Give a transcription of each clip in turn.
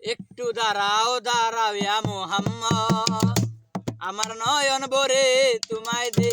একটু দাঁড়াও দাঁড়াও মোহাম্মদ। আমার নয়ন বরে তোমায় দে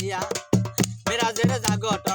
দেখিয়া মেরাজের জাগট